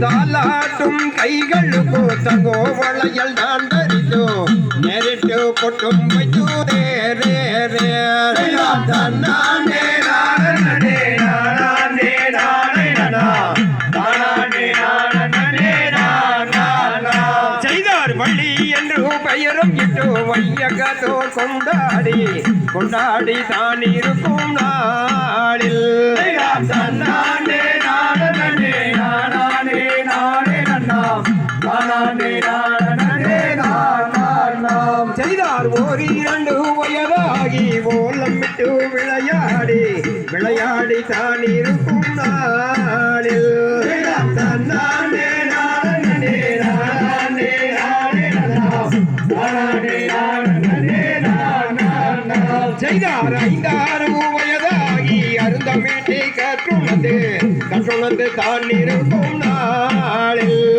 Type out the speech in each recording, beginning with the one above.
தாலாட்டும் ಕೈಗಳು ತಗೋವಳೆಯಲ್ ನಾಂದರಿದು ನೆರಟು ಕುಟುಂಬದೂರೇ ರೇ ರೇ ನಾನೇ ನಾನೇ ನಾನೇ ನಾನೇ பெயரும் இட்டு வையகதோ கொண்டாடி கொண்டாடி தான் நாளில். தன்னாடி நாம் ஓர் இரண்டு வயதாகி ஓலமிட்டு விளையாடி விளையாடி தான் இருக்கும் நாளில். தன்னானே நானே நானே செய்தார் ஐந்தாறு வயதாகி அருந்தமிட்டை கற்றுணர்ந்து கற்றுணர்ந்து தான் இருக்கும் நாளில்.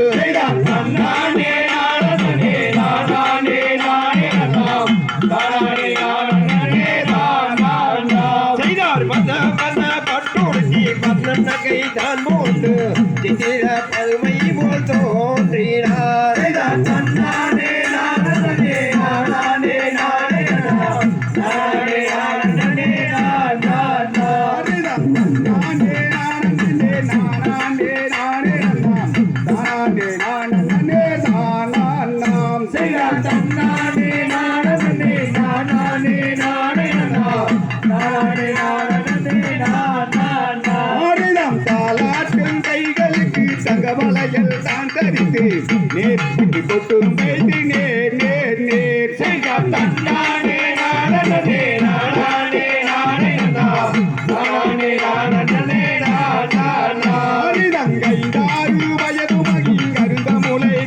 தங்கவலையில் தான் தரித்து நேர்த்தி கொட்டு வைத்து நேர் நேர் நேர். செய்த தன்னானே நானே நானே வயது மகிங்கருந்த முலை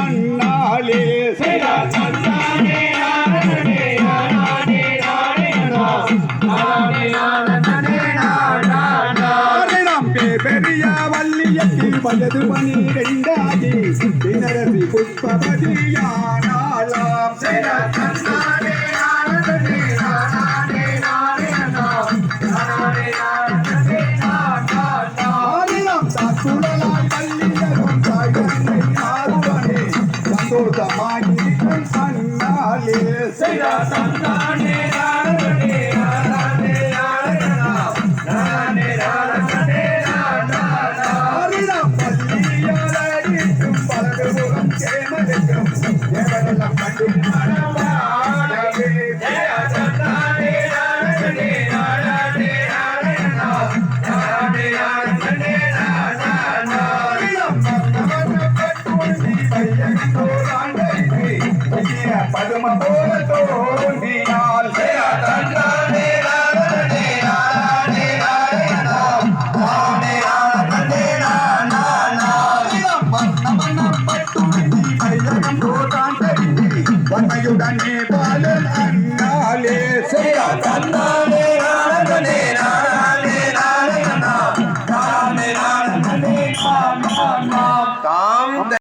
அண்ணாலே செய்த வள்ளியத்தில் வயது பனிரெண்டாகி தினரசி புஷ்பவதியானாலாம் செய்த தன்னானே ஆரிடம் தத்துடலாய் வள்ளியரும் தாயனை ஆறுவனே சந்தோஷமாயிருக்கும் அண்ணாலே செய்த பதும போல தோன்றினால் வன்மையுடனே